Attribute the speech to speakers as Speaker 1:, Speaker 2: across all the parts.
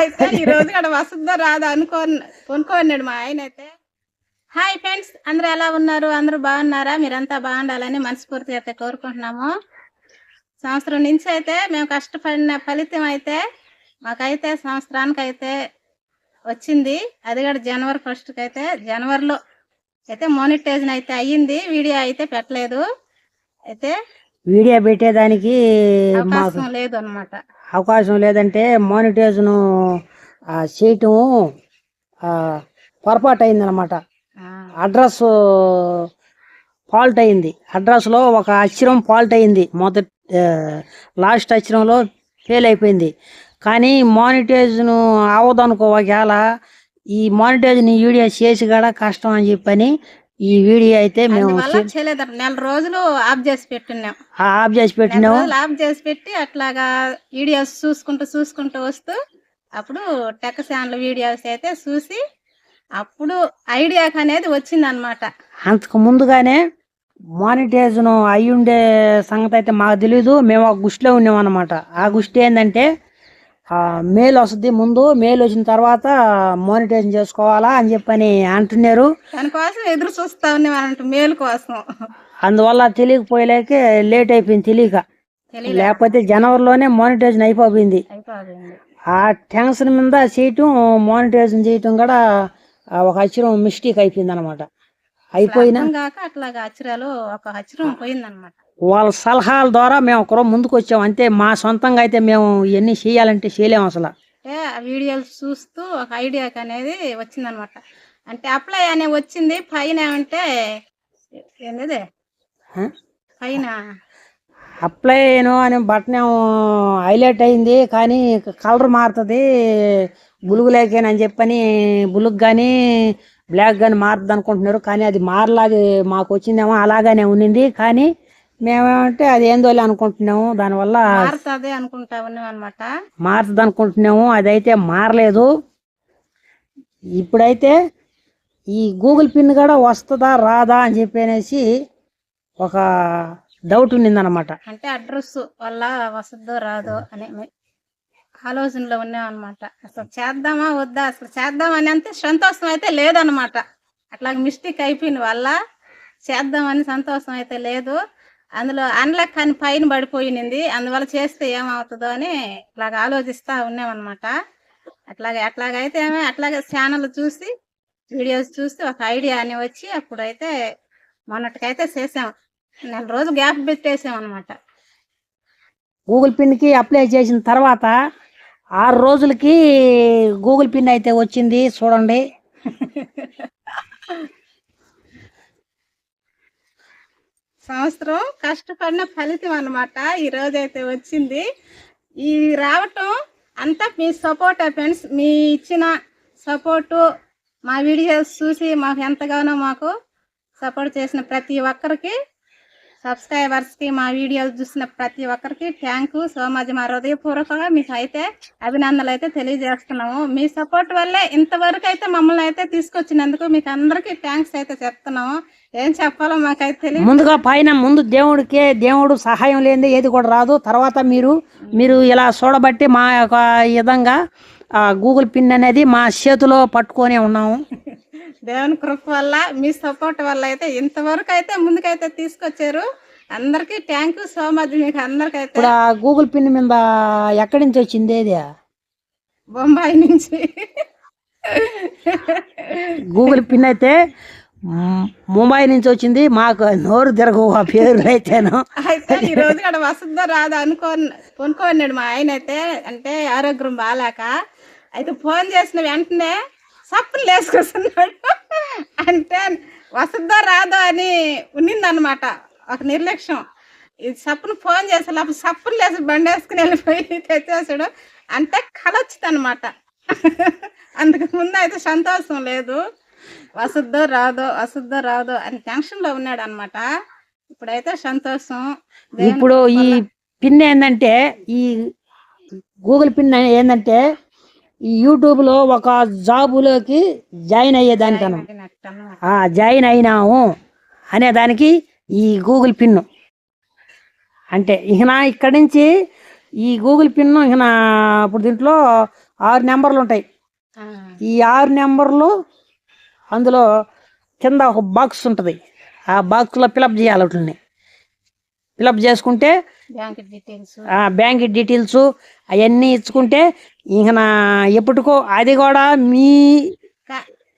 Speaker 1: అయితే ఈ రోజు కూడా వస్తుందో రాదో అనుకో కొనుక్కోన్నాడు మా ఆయన అయితే. హాయ్ ఫ్రెండ్స్ అందరూ ఎలా ఉన్నారు? అందరూ బాగున్నారా? మీరంతా బాగుండాలని మనస్ఫూర్తి అయితే కోరుకుంటున్నాము. సంవత్సరం నుంచి అయితే మేము కష్టపడిన ఫలితం అయితే మాకైతే సంవత్సరానికి అయితే వచ్చింది. అది కూడా జనవరి ఫస్ట్కి అయితే. జనవరిలో అయితే మోనిటైజన్ అయితే అయ్యింది. వీడియో అయితే పెట్టలేదు. అయితే
Speaker 2: వీడియో పెట్టేదానికి మాకు
Speaker 1: అవకాశం లేదు అనమాట
Speaker 2: అవకాశం లేదంటే మానిటైజన్ చేయటం పొరపాటు అయిందనమాట. అడ్రస్ ఫాల్ట్ అయింది అడ్రస్లో ఒక అక్షరం ఫాల్ట్ అయింది మొదటి లాస్ట్ అక్షరంలో ఫెయిల్ అయిపోయింది. కానీ మానిటైజన్ అవ్వదనుకో ఒకవేళ ఈ మానిటైజన్ వీడియో చేసి కూడా కష్టం అని చెప్పని ఈ వీడియో అయితే మేము
Speaker 1: చేయలేదు నెల రోజులు ఆఫ్ చేసి పెట్టున్నాం
Speaker 2: ఆఫ్ చేసి పెట్టినాము
Speaker 1: ఆఫ్ చేసి పెట్టి అట్లాగా వీడియోస్ చూసుకుంటూ చూసుకుంటూ వస్తూ అప్పుడు టెక్ ఛానల్ వీడియోస్ అయితే చూసి అప్పుడు ఐడియాకి అనేది వచ్చింది అనమాట
Speaker 2: అంతకు ముందుగానే మానిటైజన్ అయి ఉండే సంగతి అయితే మాకు తెలీదు. మేము ఒక గుష్టిలో ఉన్నాం అనమాట ఆ గుష్టి ఏంటంటే మేల్ వస్తుంది ముందు మేల్ వచ్చిన తర్వాత మానిటైజన్ చేసుకోవాలా అని చెప్పని అంటున్నారు.
Speaker 1: దానికోసం ఎదురు చూస్తా ఉన్నాం అన్నట్టు మేలు కోసం.
Speaker 2: అందువల్ల తెలియకపోయలేక లేట్ అయిపోయింది తెలియక. లేకపోతే జనవరిలోనే మానిటైజన్ అయిపోయింది. ఆ టెన్షన్ మీద చేయటం మానిటైజన్ చేయటం కూడా ఒక అక్షరం మిస్టేక్ అయిపోయింది అనమాట అయిపోయినా
Speaker 1: కాక అట్లాగా అక్షరాలు ఒక అక్షరం పోయిందనమాట
Speaker 2: వాళ్ళ సలహాల ద్వారా మేము ఒకరో ముందుకు వచ్చాం. అంతే మా సొంతంగా అయితే మేము ఇవన్నీ చేయాలంటే చేయలేము అసలు.
Speaker 1: అంటే ఆ వీడియోలు చూస్తూ ఒక ఐడియాకి అనేది వచ్చిందనమాట. అంటే అప్లై అనేది వచ్చింది. పైన ఏమంటే ఏంది? పైన.
Speaker 2: అప్లై అయ్యాను అని బటన్ హైలైట్ అయింది. కానీ కలర్ మారుతుంది. బులుగులేకేనని అని చెప్పని బులుగు కానీ బ్లాక్ కానీ మారుతుంది అనుకుంటున్నారు. కానీ అది మారలాది మాకు వచ్చిందేమో అలాగానే ఉన్నింది. కానీ మేమేమంటే అది ఏందో అనుకుంటున్నాము. దానివల్ల
Speaker 1: మారుతుంది అనుకుంటా ఉన్నాం అనమాట
Speaker 2: మారుతుంది అనుకుంటున్నాము. అదైతే మారలేదు. ఇప్పుడైతే ఈ గూగుల్ పిన్ కూడా వస్తుందా రాదా అని చెప్పనేసి ఒక డౌట్ ఉన్నిందనమాట
Speaker 1: అంటే అడ్రస్ వల్ల వస్తుందో రాదో అనే ఆలోచనలో ఉన్నాం అనమాట అసలు చేద్దామా వద్దా? అసలు చేద్దామని అంతే సంతోషం అయితే లేదనమాట అట్లా మిస్టేక్ అయిపోయింది వల్ల చేద్దామని సంతోషం అయితే లేదు. అందులో అన్లక్ అని పైన పడిపోయినింది. అందువల్ల చేస్తే ఏమవుతుందో అని ఇట్లాగ ఆలోచిస్తా ఉన్నామన్నమాట. అట్లాగే అట్లాగైతే ఏమో అట్లాగే ఛానల్ చూసి వీడియోస్ చూసి ఒక ఐడియా అని వచ్చి అప్పుడైతే మొన్నటికైతే చేసాం. నెల రోజు గ్యాప్ పెట్టేసాం అనమాట
Speaker 2: గూగుల్ పిన్కి అప్లై చేసిన తర్వాత ఆరు రోజులకి గూగుల్ పిన్ అయితే వచ్చింది. చూడండి.
Speaker 1: సంవత్సరం కష్టపడిన ఫలితం అనమాట ఈ అయితే వచ్చింది. ఈ రావటం అంతా మీ సపోర్ట్ ఫ్రెండ్స్. మీ ఇచ్చిన సపోర్టు మా వీడియోస్ చూసి మాకు ఎంతగానో మాకు సపోర్ట్ చేసిన ప్రతి ఒక్కరికి సబ్స్క్రైబర్స్కి మా వీడియోస్ చూసిన ప్రతి ఒక్కరికి థ్యాంక్ యూ సో మచ్ మా హృదయపూర్వకంగా మీకు అయితే అభినందనలు అయితే తెలియజేస్తున్నాము. మీ సపోర్ట్ వల్లే ఇంతవరకు అయితే మమ్మల్ని అయితే తీసుకొచ్చినందుకు మీకు అందరికీ థ్యాంక్స్ అయితే చెప్తున్నాము. ఏం చెప్పాలో మాకైతే తెలియదు
Speaker 2: ముందుగా పైన ముందు దేవుడికే దేవుడు సహాయం లేనిదే ఏది కూడా రాదు. తర్వాత మీరు మీరు ఇలా చూడబట్టి మా యొక్క విధంగా ఆ, గూగుల్ పిన్ అనేది మా చేతిలో పట్టుకొని ఉన్నాము.
Speaker 1: దేవుని కృప వల్ల మీ సపోర్ట్ వల్ల అయితే ఇంతవరకు అయితే ముందుకైతే తీసుకొచ్చారు. అందరికీ థ్యాంక్ యూ సో మచ్ మీకు అందరికైతే
Speaker 2: ఇప్పుడు ఆ గూగుల్ పిన్ మీద ఎక్కడి నుంచి వచ్చింది ఏది
Speaker 1: బొంబాయి నుంచి.
Speaker 2: గూగుల్ పిన్ అయితే ముంబై నుంచి వచ్చింది. మాకు నోరు తిరగవు ఆ పేరు అయితేను.
Speaker 1: అయితే ఈ రోజు కూడా వస్తుందో అనుకో అనుకోన్నాడు మా ఆయన అయితే. అంటే ఆరోగ్యం బాగాలేక అయితే ఫోన్ చేసిన వెంటనే సప్పులు వేసుకొస్తున్నాడు అంటే వస్తుందో రాదో అని ఉన్నిందనమాట ఒక నిర్లక్ష్యం. ఇది సప్పును ఫోన్ చేసి అప్పుడు సప్పులు లేసి బండి వేసుకుని వెళ్ళిపోయి తెచ్చేసాడు. అంటే కళ అనమాట అందుకు ముందు అయితే సంతోషం లేదు. వస్తుందో రాదో వస్తుందో రాదో అని టెన్షన్లో ఉన్నాడు అనమాట ఇప్పుడైతే సంతోషం.
Speaker 2: ఇప్పుడు ఈ పిన్ ఏంటంటే ఈ గూగుల్ పిన్ ఏంటంటే ఈ యూట్యూబ్లో ఒక జాబులోకి జాయిన్ అయ్యేదానికనం. ఆ జాయిన్ అయినాము అనే దానికి ఈ గూగుల్ పిన్ అంటే ఇక ఇక్కడి నుంచి ఈ గూగుల్ పిన్ ఇక ఇప్పుడు దీంట్లో ఆరు నెంబర్లు ఉంటాయి. ఈ ఆరు నెంబర్లు అందులో కింద ఒక బాక్స్ ఉంటుంది. ఆ బాక్స్లో ఫిలప్ చేయాలి వాటిని ఫిలప్ చేసుకుంటే
Speaker 1: బ్యాంక్ డీటెయిల్స్
Speaker 2: ఆ బ్యాంక్ డీటెయిల్స్ అవన్నీ ఇచ్చుకుంటే ఇంక నా ఎప్పటికో అది కూడా మీ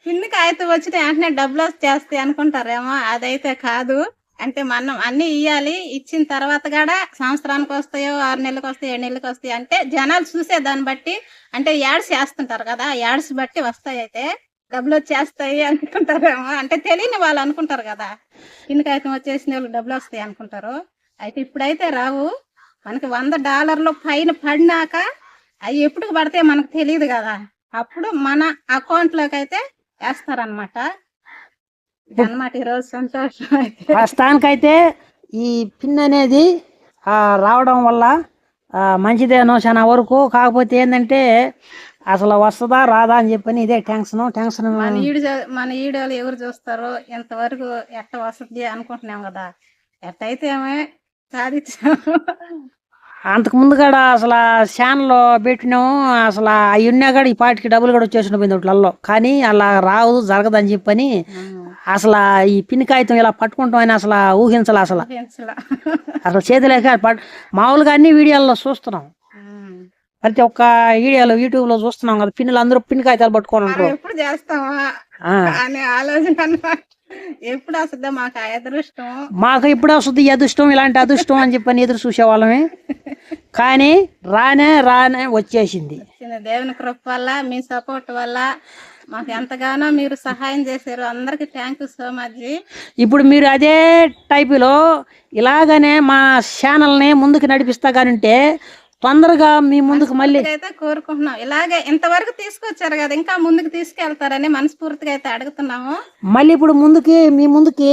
Speaker 1: పిన్ని కాగితం వచ్చిన వెంటనే డబ్బులు వచ్చేస్తాయి అనుకుంటారేమో అదైతే కాదు. అంటే మనం అన్ని ఇవ్వాలి ఇచ్చిన తర్వాత కూడా సంవత్సరానికి వస్తాయో ఆరు నెలలకు వస్తాయి ఏడు నెలలకు వస్తాయి అంటే జనాలు చూసే దాన్ని బట్టి అంటే యాడ్స్ వేస్తుంటారు కదా యాడ్స్ బట్టి వస్తాయి అయితే. డబ్బులు వచ్చేస్తాయి అనుకుంటారేమో. అంటే తెలియని వాళ్ళు అనుకుంటారు కదా. పిన్ని కాగితం వచ్చేసిన వాళ్ళు డబ్బులు వస్తాయి అనుకుంటారు. అయితే ఇప్పుడైతే రావు మనకి వంద డాలర్లు పైన పడినాక అవి ఎప్పుడు పడితే మనకు తెలియదు కదా. అప్పుడు మన అకౌంట్లోకి అయితే వేస్తారనమాట అన్నమాట ఈరోజు సంతోషం అయితే.
Speaker 2: ప్రస్తుతానికైతే ఈ పిన్ అనేది ఆ, రావడం వల్ల ఆ, మంచిదేనో చాలా వరకు. కాకపోతే ఏంటంటే అసలు వస్తుందా రాదా అని చెప్పని ఇదే టెన్షన్ టెన్షన్
Speaker 1: మన ఈడు మన ఈడోళ్ళు ఎవరు చూస్తారో ఎంతవరకు ఎట్ట వస్తుంది అనుకుంటున్నాం కదా. ఎట్ట అయితే ఏమే సాధించాము
Speaker 2: అంతకు ముందు కూడా అసలు ఛానల్ పెట్టినాము అసలు అవి ఉన్నా కూడా ఈ పాటికి డబ్బులు కూడా వచ్చేసిన పోయింది వాటిలలో కానీ అలా రాదు జరగదని చెప్పని అసలు ఈ పిన్ కాగితం ఇలా పట్టుకుంటాం అని అసలు ఊహించాలి అసలు. అసలు చేతిలోకి పట్ మామూలుగా అన్ని వీడియోల్లో చూస్తున్నాం. ప్రతి ఒక్క వీడియోలో యూట్యూబ్లో చూస్తున్నాం కదా పిన్నులు అందరూ పిన్ కాగితాలు పట్టుకొని ఉంటారు.
Speaker 1: ఎప్పుడు చేస్తామా
Speaker 2: ఆ.
Speaker 1: అనే ఆలోచన ఎప్పుడు వస్తుందో మాకు అదృష్టం.
Speaker 2: మాకు ఇప్పుడు వస్తుంది అదృష్టం ఇలాంటి అదృష్టం అని చెప్పని ఎదురు చూసేవాళ్ళమే. కానీ రానే రానే వచ్చేసింది.
Speaker 1: చిన్న దేవుని కృప వల్ల మీ సపోర్ట్ వల్ల మాకు ఎంతగానో మీరు సహాయం చేశారు. అందరికి థ్యాంక్ యూ సో మచ్
Speaker 2: ఇప్పుడు మీరు అదే టైపులో ఇలాగనే మా ఛానల్ని ముందుకు నడిపిస్తా కానుంటే తొందరగా మీ ముందుకు మళ్ళీ
Speaker 1: అయితే కోరుకుంటున్నాం. ఇలాగే ఇంతవరకు తీసుకొచ్చారు కదా ఇంకా ముందుకు తీసుకెళ్తారని మనస్ఫూర్తిగా అయితే అడుగుతున్నాము.
Speaker 2: మళ్ళీ ఇప్పుడు ముందుకి మీ ముందుకి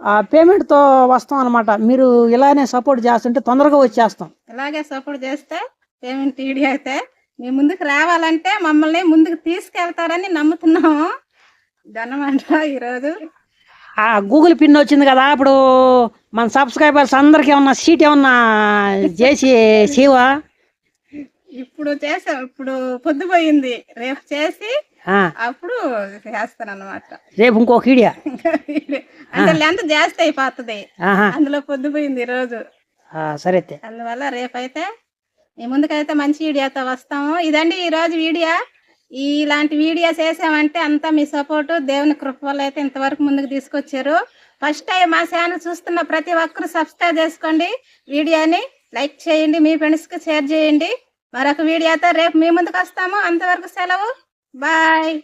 Speaker 2: ఆ పేమెంట్తో వస్తాం అనమాట మీరు ఇలానే సపోర్ట్ చేస్తుంటే తొందరగా వచ్చేస్తాం.
Speaker 1: ఇలాగే సపోర్ట్ చేస్తే పేమెంట్ టీడీ అయితే మీ ముందుకు రావాలంటే మమ్మల్ని ముందుకు తీసుకెళ్తారని నమ్ముతున్నాము. ధనమంట ఈరోజు.
Speaker 2: ఆ గూగుల్ పిన్ వచ్చింది కదా ఇప్పుడు మన సబ్స్క్రైబర్స్ అందరికి ఏమన్నా సీట్ ఏమన్నా చేసి శివా
Speaker 1: ఇప్పుడు చేసాం ఇప్పుడు పొద్దుపోయింది రేపు చేసి అప్పుడు చేస్తాను అనమాట
Speaker 2: రేపు ఇంకొక ఈడియా
Speaker 1: అంటే లెంత్ జాస్తి అయిపోతుంది. అందులో పొద్దుపోయింది ఈరోజు
Speaker 2: సరే
Speaker 1: అందువల్ల రేపైతే మీ ముందుకైతే మంచి వీడియోతో వస్తాము. ఇదండి ఈరోజు వీడియో. ఇలాంటి వీడియోస్ వేసామంటే అంతా మీ సపోర్టు దేవుని కృప వల్ల అయితే ఇంతవరకు ముందుకు తీసుకొచ్చారు. ఫస్ట్ టైం మా ఛానల్ చూస్తున్న ప్రతి ఒక్కరు సబ్స్క్రైబ్ చేసుకోండి. వీడియోని లైక్ చేయండి మీ ఫ్రెండ్స్కి షేర్ చేయండి. మరొక వీడియోతో రేపు మీ ముందుకు వస్తాము. అంతవరకు సెలవు. బాయ్